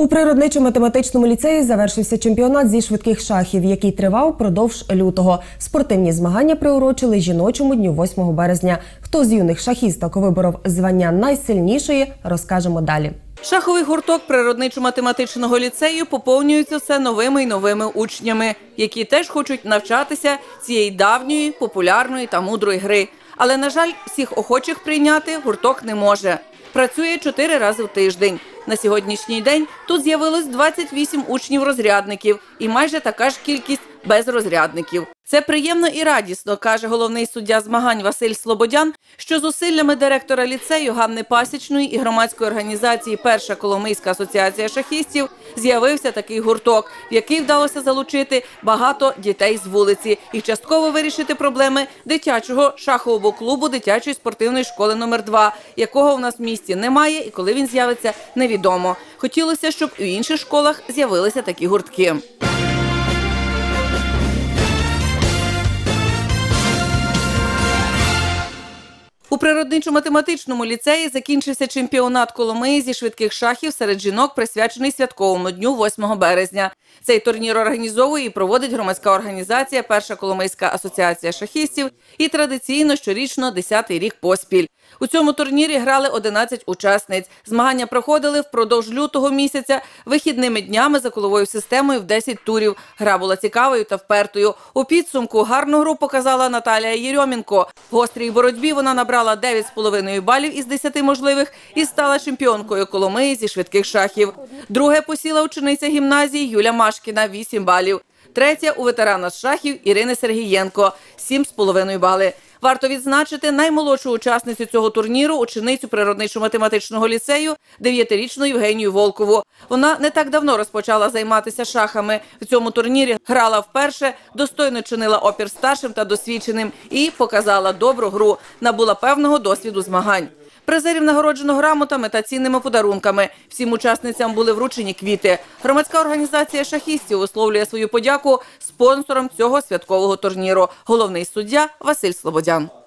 У природничо-математичному ліцеї завершився чемпіонат зі швидких шахів, який тривав продовж лютого. Спортивні змагання приурочили жіночому дню 8 березня. Хто з юних шахісток виборов звання найсильнішої, розкажемо далі. Шаховий гурток природничо-математичного ліцею поповнюється все новими й новими учнями, які теж хочуть навчатися цієї давньої, популярної та мудрої гри. Але, на жаль, всіх охочих прийняти гурток не може. Працює чотири рази в тиждень. На сьогоднішній день тут з'явилось 28 учнів-розрядників і майже така ж кількість безрозрядників. Це приємно і радісно, каже головний суддя змагань Василь Слободян, що зусиллями директора ліцею Ганни Пасічної і громадської організації Перша Коломийська асоціація шахістів з'явився такий гурток, в який вдалося залучити багато дітей з вулиці і частково вирішити проблеми дитячого шахового клубу дитячої спортивної школи номер 2 якого в нас в місті немає, і коли він з'явиться, невідомо. Хотілося, щоб в інших школах з'явилися такі гуртки. У природничо-математичному ліцеї закінчився чемпіонат Коломиї зі швидких шахів серед жінок, присвячений святковому дню 8 березня. Цей турнір організовує і проводить громадська організація Перша Коломийська асоціація шахістів і традиційно щорічно 10-й рік поспіль. У цьому турнірі грали 11 учасниць. Змагання проходили впродовж лютого місяця вихідними днями за коловою системою в 10 турів. Гра була цікавою та впертою. У підсумку гарну гру показала Наталія Єрьомінко. В гострій боротьбі вона набрала 9,5 балів із 10 можливих і стала чемпіонкою Коломиї зі швидких шахів. Друге посіла учениця гімназії Юля Машкіна 8 балів. Третя у ветерана з шахів Ірини Сергієнко 7,5 бали. Варто відзначити наймолодшу учасницю цього турніру, ученицю природничо-математичного ліцею, дев'ятирічну Євгенію Волкову. Вона не так давно розпочала займатися шахами. В цьому турнірі грала вперше, достойно чинила опір старшим та досвідченим і показала добру гру. Набула певного досвіду змагань. Призерів нагороджено грамотами та цінними подарунками. Всім учасницям були вручені квіти. Громадська організація шахістів висловлює свою подяку спонсорам цього святкового турніру. Головний суддя Василь Слободян.